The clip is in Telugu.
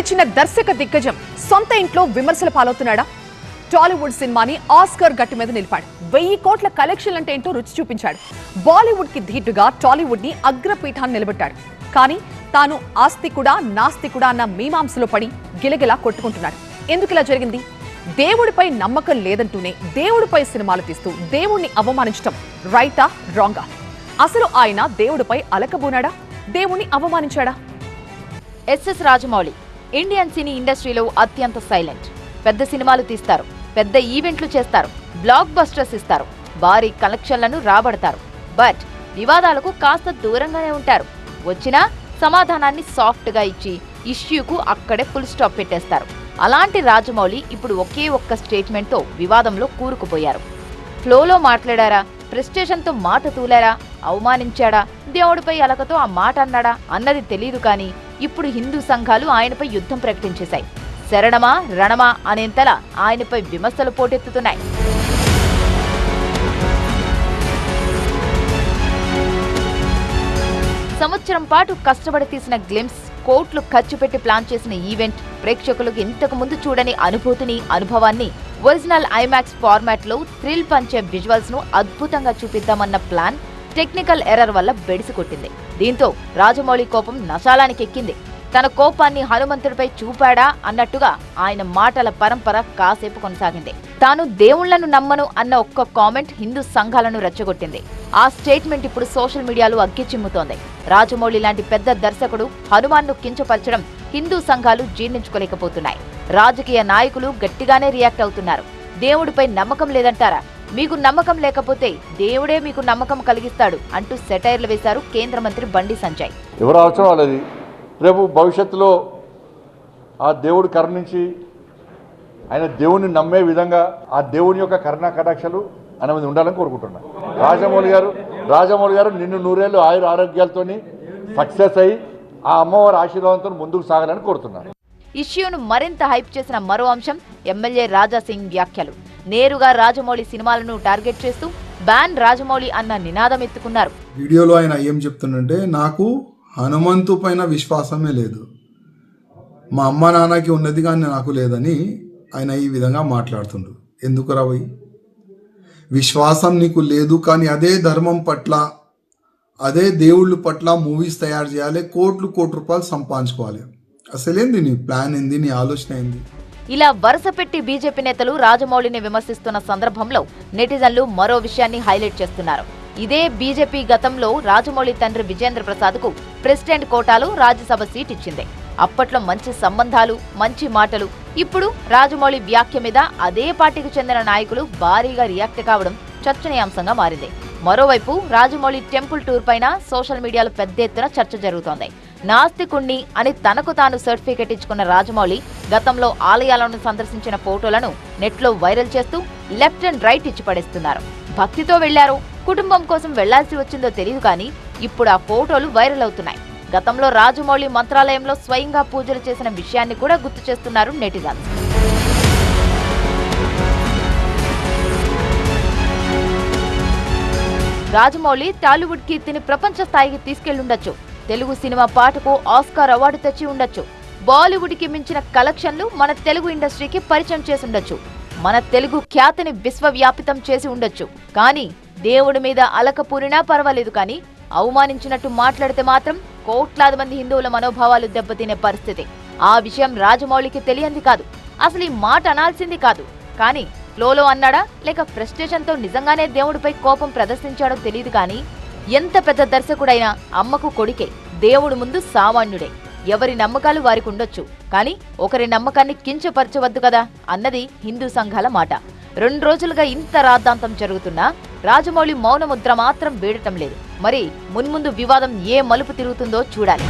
గెలిచిన దర్శక దిగ్గజం సొంత ఇంట్లో విమర్శల పాలవుతున్నాడా? టాలీవుడ్ సినిమాని ఆస్కర్ గట్టి మీద నిలిపాడు. వెయ్యి కోట్ల కలెక్షన్ అంటే ఏంటో రుచి చూపించాడు. బాలీవుడ్కి ధీటుగా టాలీవుడ్ని అగ్రపీఠాన్ని నిలబెట్టాడు. కానీ తాను ఆస్తికుడా నాస్తికుడా అన్న మీమాంసలో పడి గిలగిలా కొట్టుకుంటున్నాడు. ఎందుకు ఇలా జరిగింది? దేవుడిపై నమ్మకం లేదంటూనే దేవుడిపై సినిమాలు తీస్తూ దేవుణ్ణి అవమానించటం రైటా రాంగా? అసలు ఆయన దేవుడిపై అలకబోనాడా? దేవుణ్ణి అవమానించాడా? ఎస్ఎస్ రాజమౌళి. ఇండియన్ సినీ ఇండస్ట్రీలో అత్యంత సైలెంట్. పెద్ద సినిమాలు తీస్తారు పెద్ద ఈవెంట్లు చేస్తారు బ్లాక్ బస్టర్స్ ఇస్తారు భారీ కలెక్షన్లను రాబడతారు. బట్ వివాదాలకు కాస్త దూరంగానే ఉంటారు. వచ్చినా సమాధానాన్ని సాఫ్ట్గా ఇచ్చి ఇష్యూకు అక్కడే ఫుల్ స్టాప్ పెట్టేస్తారు. అలాంటి రాజమౌళి ఇప్పుడు ఒకే ఒక్క స్టేట్మెంట్తో వివాదంలో కూరుకుపోయారు. ఫ్లోలో మాట్లాడారా? ప్రెస్టేషన్తో మాట తూలారా? అవమానించాడా? దేవుడిపై అలకతో ఆ మాట అన్నాడా? అన్నది తెలియదు కానీ ఇప్పుడు హిందూ సంఘాలు ఆయనపై యుద్ధం ప్రకటించేశాయి. శరణమా రణమా అనేంతలా ఆయనపై విమర్శలు పోటెత్తుతున్నాయి. సంవత్సరం పాటు కష్టపడి తీసిన గ్లిమ్స్ కోట్లు ఖర్చు పెట్టి ప్లాన్ చేసిన ఈవెంట్ ప్రేక్షకులకు ఇంతకు ముందు చూడని అనుభూతిని అనుభవాన్ని ఒరిజినల్ ఐమాక్స్ ఫార్మాట్లో థ్రిల్ పంచే విజువల్స్ను అద్భుతంగా చూపిద్దామన్న ప్లాన్ టెక్నికల్ ఎర్రర్ వల్ల బెడిసికొట్టింది దీంతో రాజమౌళి కోపం నశాలానికి ఎక్కింది తన కోపాన్ని హనుమంతుడిపై చూపాడా అన్నట్టుగా ఆయన మాటల పరంపర కాసేపు కొనసాగింది. తాను దేవుళ్ళను నమ్మను అన్న ఒక్క కామెంట్ హిందూ సంఘాలను రెచ్చగొట్టింది. ఆ స్టేట్మెంట్ ఇప్పుడు సోషల్ మీడియాలో అగ్గి చిమ్ముతోంది రాజమౌళి లాంటి పెద్ద దర్శకుడు హనుమాన్ను కించపరచడం హిందూ సంఘాలు జీర్ణించుకోలేకపోతున్నాయి. రాజకీయ నాయకులు గట్టిగానే రియాక్ట్ అవుతున్నారు. దేవుడిపై నమ్మకం లేదంటారా? మీకు నమ్మకం లేకపోతే దేవుడే మీకు నమ్మకం కలిగిస్తాడు అంటూ సెటైర్లు వేశారు కేంద్ర మంత్రి బండి సంజయ్. ఎవరు అవసరం వాళ్ళది? రేపు భవిష్యత్తులో ఆ దేవుడు కరుణించి ఆయన దేవుని నమ్మే విధంగా ఆ దేవుని యొక్క కరుణా కటాక్షలు ఆయన మీద ఉండాలని కోరుకుంటున్నా. రాజమౌళి గారు రాజమౌళి గారు నిన్ను నూరేళ్ళు ఆయుర ఆరోగ్యాలతోని సక్సెస్ అయ్యి ఆ అమ్మవారి ఆశీర్వాదంతో ముందుకు సాగాలని కోరుతున్నాను ఇష్యూను మరింత హైప్ చేసిన మరో అంశం ఎమ్మెల్యే రాజాసింగ్ వ్యాఖ్యలు. నేరుగా రాజమౌళి సినిమాలను టార్గెట్ చేస్తూ బ్యాన్ రాజమౌళి అన్న నినాదం ఎత్తుకున్నారు. వీడియోలో ఆయన ఏం చెప్తుందంటే నాకు హనుమంతు పైన విశ్వాసమే లేదు. మా అమ్మ నాన్నకి ఉన్నది కానీ నాకు లేదని ఆయన ఈ విధంగా మాట్లాడుతుండ్రు ఎందుకు రావయ్య విశ్వాసం నీకు లేదు కానీ అదే ధర్మం పట్ల అదే దేవుళ్ళ పట్ల మూవీస్ తయారు చేయాలి కోట్లు కోటి రూపాయలు సంపాదించుకోవాలి. అసలేంది నీ ప్లాన్ ఏంది నీ ఆలోచన ఏంది? ఇలా వరుస పెట్టి బీజేపీ నేతలు రాజమౌళిని విమర్శిస్తున్న సందర్భంలో నెటిజన్లు మరో విషయాన్ని హైలైట్ చేస్తున్నారు. ఇదే బీజేపీ గతంలో రాజమౌళి తండ్రి విజేంద్ర ప్రసాద్కు ప్రెసిడెంట్ కోటాలో రాజ్యసభ సీట్ ఇచ్చింది. అప్పట్లో మంచి సంబంధాలు మంచి మాటలు ఇప్పుడు రాజమౌళి వ్యాఖ్య మీద అదే పార్టీకి చెందిన నాయకులు భారీగా రియాక్ట్ కావడం చర్చనీయాంశంగా మారింది. మరోవైపు రాజమౌళి టెంపుల్ టూర్ పైన సోషల్ మీడియాలో పెద్ద ఎత్తున చర్చ జరుగుతోంది. నాస్తికుణ్ణి అని తనకు తాను సర్టిఫికెట్ ఇచ్చుకున్న రాజమౌళి గతంలో ఆలయాలను సందర్శించిన ఫోటోలను నెట్లో వైరల్ చేస్తూ లెఫ్ట్ అండ్ రైట్ ఇచ్చి పడేస్తున్నారు. భక్తితో వెళ్ళారు కుటుంబం కోసం వెళ్ళాల్సి వచ్చిందో తెలియదు కానీ ఇప్పుడు ఆ ఫోటోలు వైరల్ అవుతున్నాయి. గతంలో రాజమౌళి మంత్రాలయంలో స్వయంగా పూజలు చేసిన విషయాన్ని కూడా గుర్తు చేస్తున్నారు నెటిజన్స్. రాజమౌళి టాలీవుడ్ కీర్తిని ప్రపంచ స్థాయికి తీసుకెళ్ళుండొచ్చు. తెలుగు సినిమా పాటకు ఆస్కార్ అవార్డు తెచ్చి ఉండొచ్చు. బాలీవుడ్కి మించిన కలెక్షన్లు మన తెలుగు ఇండస్ట్రీకి పరిచయం చేసి ఉండొచ్చు మన తెలుగు ఖ్యాతిని విశ్వవ్యాపితం చేసి ఉండొచ్చు. కానీ దేవుడి మీద అలకపూరినా పర్వాలేదు కానీ అవమానించినట్టు మాట్లాడితే మాత్రం కోట్లాది మంది హిందువుల మనోభావాలు దెబ్బతినే పరిస్థితి. ఆ విషయం రాజమౌళికి తెలియంది కాదు. అసలు ఈ మాట అనాల్సింది కాదు. కానీ ఫ్లోలో అన్నాడా? లేక ఫ్రస్ట్రేషన్తో నిజంగానే దేవుడిపై కోపం ప్రదర్శించాడో తెలియదు కానీ ఎంత పెద్ద దర్శకుడైనా అమ్మకు కొడుకే దేవుడు ముందు సామాన్యుడే. ఎవరి నమ్మకాలు వారికి ఉండొచ్చు కానీ ఒకరి నమ్మకాన్ని కించపరచవద్దు కదా అన్నది హిందూ సంఘాల మాట. రెండు రోజులుగా ఇంత రాద్ధాంతం జరుగుతున్నా రాజమౌళి మౌనముద్ర మాత్రం వీడటం లేదు. మరి మున్ముందు వివాదం ఏ మలుపు తిరుగుతుందో చూడాలి.